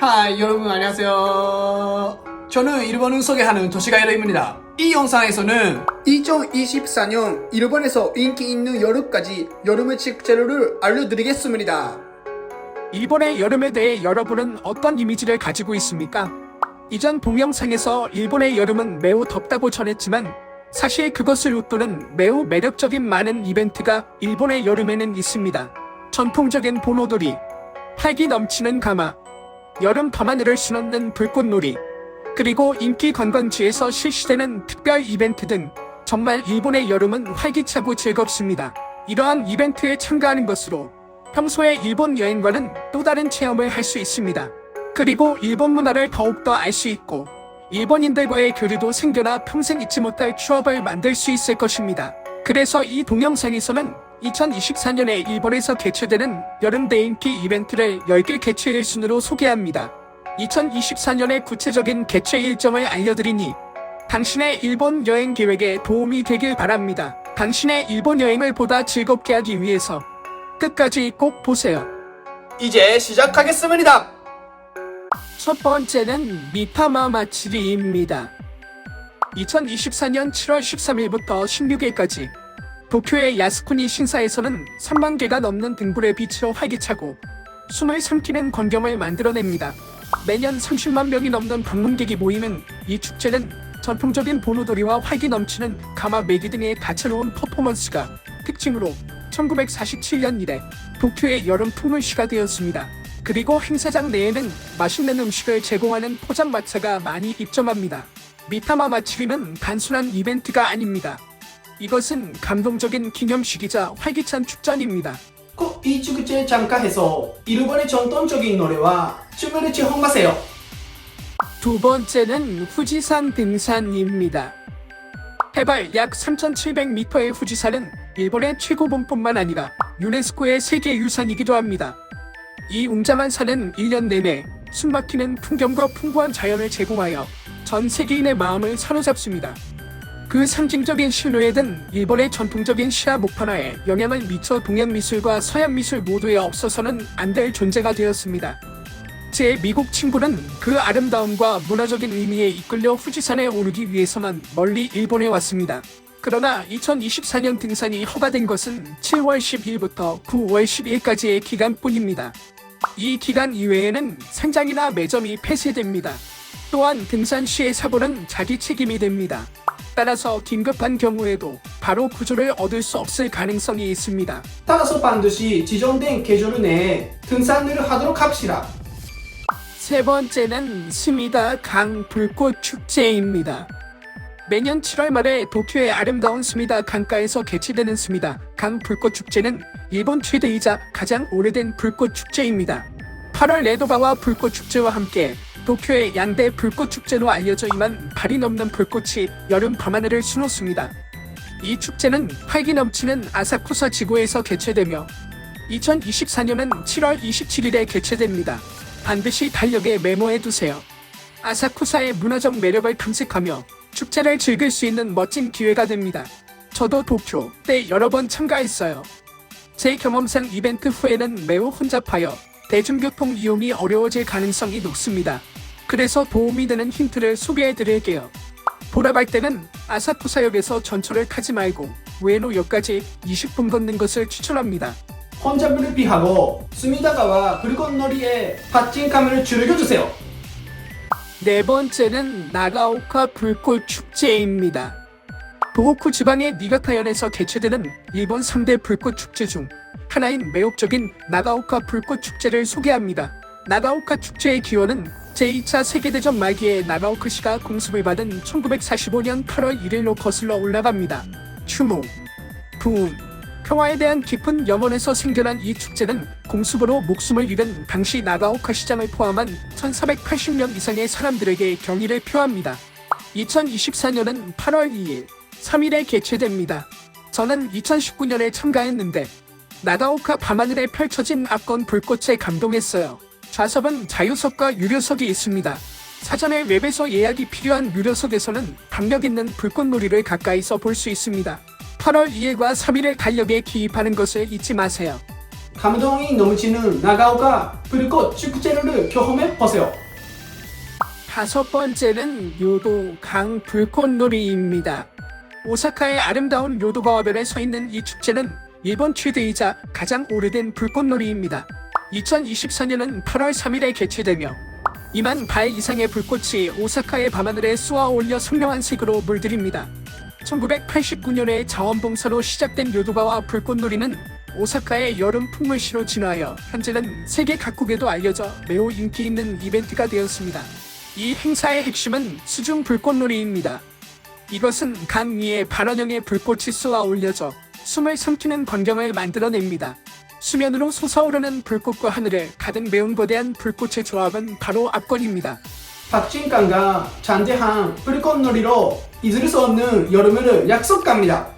하이 여러분 안녕하세요. 저는 일본을 소개하는 도시가이러입니다. 이 영상에서는 2024년 일본에서 인기 있는 여름까지 여름의 축제를 알려드리겠습니다. 일본의 여름에 대해 여러분은 어떤 이미지를 가지고 있습니까? 이전 동영상에서 일본의 여름은 매우 덥다고 전했지만 사실 그것을 웃도는 매우 매력적인 많은 이벤트가 일본의 여름에는 있습니다. 전통적인 보노돌이, 활기 넘치는 가마, 여름 밤하늘을 수놓는 불꽃놀이, 그리고 인기 관광지에서 실시되는 특별 이벤트 등 정말 일본의 여름은 활기차고 즐겁습니다. 이러한 이벤트에 참가하는 것으로 평소에 일본 여행과는 또 다른 체험을 할 수 있습니다. 그리고 일본 문화를 더욱더 알 수 있고 일본인들과의 교류도 생겨나 평생 잊지 못할 추억을 만들 수 있을 것입니다. 그래서 이 동영상에서는 2024년에 일본에서 개최되는 여름 대인기 이벤트를 10개 개최 순으로 소개합니다. 2024년의 구체적인 개최 일정을 알려드리니 당신의 일본 여행 계획에 도움이 되길 바랍니다. 당신의 일본 여행을 보다 즐겁게 하기 위해서 끝까지 꼭 보세요. 이제 시작하겠습니다. 첫 번째는 미타마 마츠리입니다. 2024년 7월 13일부터 16일까지 도쿄의 야스쿠니 신사에서는 3만 개가 넘는 등불의 빛으로 활기차고 숨을 삼키는 광경을 만들어냅니다. 매년 30만 명이 넘는 방문객이 모이는 이 축제는 전통적인 보노돌이와 활기 넘치는 가마 매기 등의 다채로운 퍼포먼스가 특징으로 1947년 이래 도쿄의 여름 풍물시가 되었습니다. 그리고 행사장 내에는 맛있는 음식을 제공하는 포장마차가 많이 입점합니다. 미타마 마츠리는 단순한 이벤트가 아닙니다. 이것은 감동적인 기념식이자 활기찬 축전입니다. 꼭 이 축제에 참가해서 일본의 전통적인 노래와 춤을 체험하세요. 두 번째는 후지산 등산입니다. 해발 약 3,700m의 후지산은 일본의 최고봉뿐만 아니라 유네스코의 세계유산이기도 합니다. 이 웅장한 산은 1년 내내 숨막히는 풍경과 풍부한 자연을 제공하여 전 세계인의 마음을 사로잡습니다. 그 상징적인 실루엣은 일본의 전통적인 시야 목판화에 영향을 미쳐 동양 미술과 서양 미술 모두에 없어서는 안 될 존재가 되었습니다. 제 미국 친구는 그 아름다움과 문화적인 의미에 이끌려 후지산에 오르기 위해서만 멀리 일본에 왔습니다. 그러나 2024년 등산이 허가된 것은 7월 10일부터 9월 12일까지의 기간뿐입니다. 이 기간 이외에는 상장이나 매점이 폐쇄됩니다. 또한 등산 시의 사고는 자기 책임이 됩니다. 따라서 긴급한 경우에도 바로 구조를 얻을 수 없을 가능성이 있습니다. 따라서 반드시 지정된 계절 내에 등산을 하도록 합시다. 세 번째는 스미다 강 불꽃 축제입니다. 매년 7월 말에 도쿄의 아름다운 스미다 강가에서 개최되는 스미다 강 불꽃 축제는 일본 최대이자 가장 오래된 불꽃 축제입니다. 8월 레도바와 불꽃 축제와 함께 도쿄의 양대 불꽃 축제로 알려져 이만 발이 넘는 불꽃이 여름 밤하늘을 수놓습니다. 이 축제는 활기 넘치는 아사쿠사 지구에서 개최되며 2024년은 7월 27일에 개최됩니다. 반드시 달력에 메모해 두세요. 아사쿠사의 문화적 매력을 탐색하며 축제를 즐길 수 있는 멋진 기회가 됩니다. 저도 도쿄 때 여러 번 참가했어요. 제 경험상 이벤트 후에는 매우 혼잡하여 대중교통 이용이 어려워질 가능성이 높습니다. 그래서 도움이 되는 힌트를 소개해 드릴게요. 보러 갈 때는 아사쿠사역에서 전철을 타지 말고 우에노역까지 20분 걷는 것을 추천합니다. 혼잡을 피하고 스미다가와 불꽃놀이에 파친감을 즐겨주세요. 네 번째는 나가오카 불꽃 축제입니다. 도호쿠 지방의 니가타현에서 개최되는 일본 3대 불꽃 축제 중 하나인 매혹적인 나가오카 불꽃 축제를 소개합니다. 나가오카 축제의 기원은 제2차 세계대전 말기에 나가오카시가 공습을 받은 1945년 8월 1일로 거슬러 올라갑니다. 추모, 부흥, 평화에 대한 깊은 염원에서 생겨난 이 축제는 공습으로 목숨을 잃은 당시 나가오카 시장을 포함한 1480명 이상의 사람들에게 경의를 표합니다. 2024년은 8월 2일, 3일에 개최됩니다. 저는 2019년에 참가했는데 나가오카 밤하늘에 펼쳐진 앞건 불꽃에 감동했어요. 좌석은 자유석과 유료석이 있습니다. 사전에 웹에서 예약이 필요한 유료석에서는 박력 있는 불꽃놀이를 가까이서 볼 수 있습니다. 8월 2일과 3일에 달력에 기입하는 것을 잊지 마세요. 감동이 넘치는 나가오카 불꽃 축제를 경험해 보세요. 다섯 번째는 요도 강 불꽃놀이입니다. 오사카의 아름다운 요도가와변에 서 있는 이 축제는 일본 최대이자 가장 오래된 불꽃놀이입니다. 2024년은 8월 3일에 개최되며 2만 발 이상의 불꽃이 오사카의 밤하늘에 쏘아 올려 선명한 색으로 물들입니다. 1989년에 자원봉사로 시작된 요도가와 불꽃놀이는 오사카의 여름 풍물시로 진화하여 현재는 세계 각국에도 알려져 매우 인기 있는 이벤트가 되었습니다. 이 행사의 핵심은 수중 불꽃놀이입니다. 이것은 강 위에 반원형의 불꽃이 쏘아 올려져 숨을 삼키는 광경을 만들어냅니다. 수면으로 솟아오르는 불꽃과 하늘을 가득 메운 거대한 불꽃의 조합은 바로 압권입니다. 박진강과 잔대한 불꽃놀이로 잊을 수 없는 여름을 약속합니다.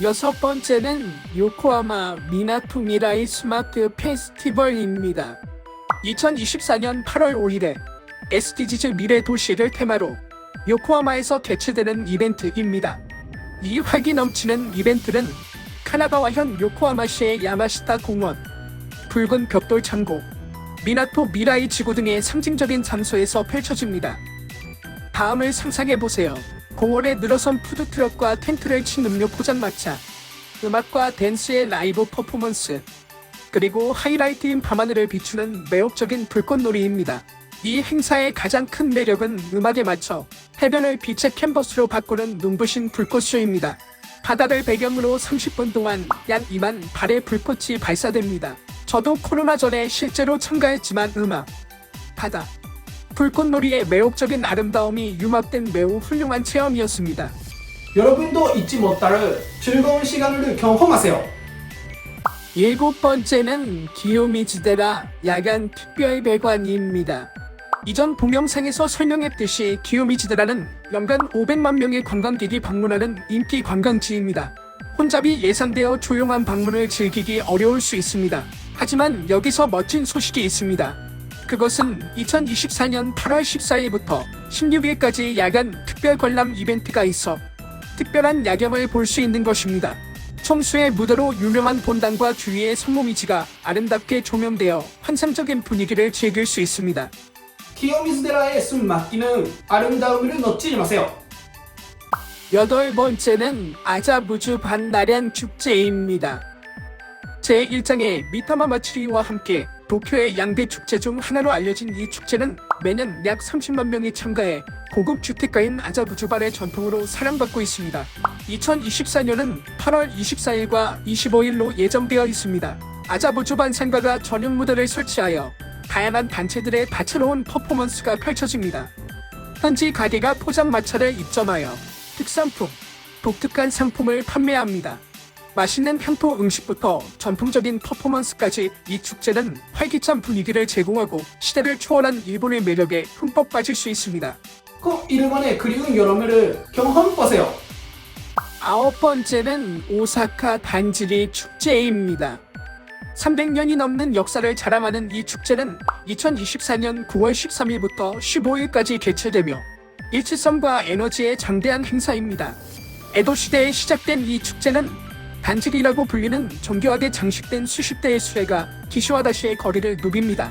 여섯 번째는 요코하마 미나토 미라이 스마트 페스티벌입니다. 2024년 8월 5일에 SDGs 미래 도시를 테마로 요코하마에서 개최되는 이벤트입니다. 이 활기 넘치는 이벤트는 카나가와현 요코하마시의 야마시타 공원, 붉은 벽돌 창고, 미나토 미라이 지구 등의 상징적인 장소에서 펼쳐집니다. 다음을 상상해 보세요. 공원에 늘어선 푸드트럭과 텐트를 친 음료 포장마차, 음악과 댄스의 라이브 퍼포먼스, 그리고 하이라이트인 밤하늘을 비추는 매혹적인 불꽃놀이입니다. 이 행사의 가장 큰 매력은 음악에 맞춰 해변을 빛의 캔버스로 바꾸는 눈부신 불꽃쇼입니다. 바다를 배경으로 30분 동안 약 2만 발의 불꽃이 발사됩니다. 저도 코로나 전에 실제로 참가했지만 음악, 바다, 불꽃놀이의 매혹적인 아름다움이 융합된 매우 훌륭한 체험이었습니다. 여러분도 잊지 못할 즐거운 시간을 경험하세요. 일곱 번째는 기요미즈데라 야간 특별 배관입니다. 이전 동영상에서 설명했듯이 기요미즈데라는 연간 500만 명의 관광객이 방문하는 인기 관광지입니다. 혼잡이 예상되어 조용한 방문을 즐기기 어려울 수 있습니다. 하지만 여기서 멋진 소식이 있습니다. 그것은 2024년 8월 14일부터 16일까지 야간 특별 관람 이벤트가 있어 특별한 야경을 볼 수 있는 것입니다. 청수의 무대로 유명한 본당과 주위의 성모미지가 아름답게 조명되어 환상적인 분위기를 즐길 수 있습니다. 키요미즈데라의 숨 막히는 아름다움을 놓치지 마세요. 여덟 번째는 아자부주 반나련 축제입니다. 제1장의 미타마 마츠리와 함께 도쿄의 양대 축제 중 하나로 알려진 이 축제는 매년 약 30만 명이 참가해 고급 주택가인 아자부주발의 전통으로 사랑받고 있습니다. 2024년은 8월 24일과 25일로 예정되어 있습니다. 아자부주반 상가가 전용 무대를 설치하여 다양한 단체들의 다채로운 퍼포먼스가 펼쳐집니다. 현지 가게가 포장마차를 입점하여 특산품, 독특한 상품을 판매합니다. 맛있는 향토 음식부터 전통적인 퍼포먼스까지 이 축제는 활기찬 분위기를 제공하고 시대를 초월한 일본의 매력에 흠뻑 빠질 수 있습니다. 꼭 일본의 그리운 여름을 경험해보세요. 아홉 번째는 오사카 단지리 축제입니다. 300년이 넘는 역사를 자랑하는 이 축제는 2024년 9월 13일부터 15일까지 개최되며 일치성과 에너지의 장대한 행사입니다. 에도 시대에 시작된 이 축제는 단지리라고 불리는 정교하게 장식된 수십 대의 수레가 기시와 다시의 거리를 누빕니다.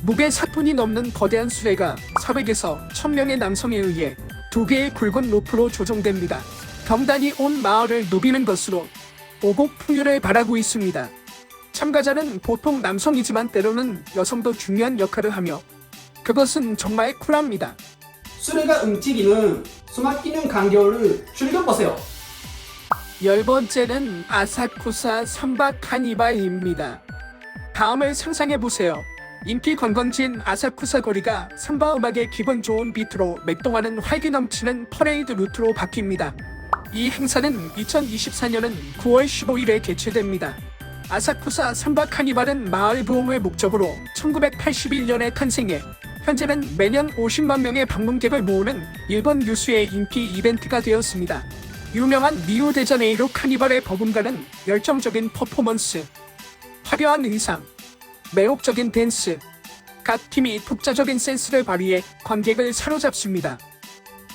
무게 4톤이 넘는 거대한 수레가 400에서 1000명의 남성에 의해 두 개의 굵은 로프로 조종됩니다. 경단이 온 마을을 누비는 것으로 오곡 풍류를 바라고 있습니다. 참가자는 보통 남성이지만 때로는 여성도 중요한 역할을 하며 그것은 정말 쿨합니다. 수레가 움직이는 숨막히는 간격을 즐겨보세요. 열 번째는 아사쿠사 선박 카니발입니다. 다음을 상상해 보세요. 인기 관광지인 아사쿠사 거리가 삼바 음악의 기분 좋은 비트로 맥동하는 활기 넘치는 퍼레이드 루트로 바뀝니다. 이 행사는 2024년은 9월 15일에 개최됩니다. 아사쿠사 삼바 카니발은 마을 부흥을 목적으로 1981년에 탄생해 현재는 매년 50만 명의 방문객을 모으는 일본 유수의 인기 이벤트가 되었습니다. 유명한 리우데자네이루 카니발의 버금가는 열정적인 퍼포먼스, 화려한 의상, 매혹적인 댄스, 각 팀이 독자적인 센스를 발휘해 관객을 사로잡습니다.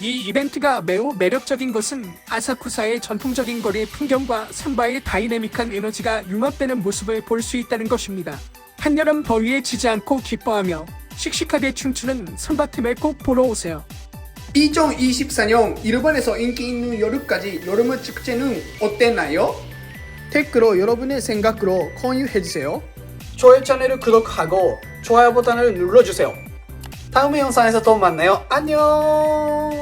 이 이벤트가 매우 매력적인 것은 아사쿠사의 전통적인 거리 풍경과 삼바의 다이내믹한 에너지가 융합되는 모습을 볼 수 있다는 것입니다. 한여름 더위에 지지 않고 기뻐하며 씩씩하게 춤추는 삼바팀을 꼭 보러 오세요. 2024년 일본에서 인기 있는 여름까지 여름 축제는 어땠나요? 댓글로 여러분의 생각으로 공유해주세요. 저의 채널을 구독하고 좋아요 버튼을 눌러주세요. 다음 영상에서 또 만나요. 안녕!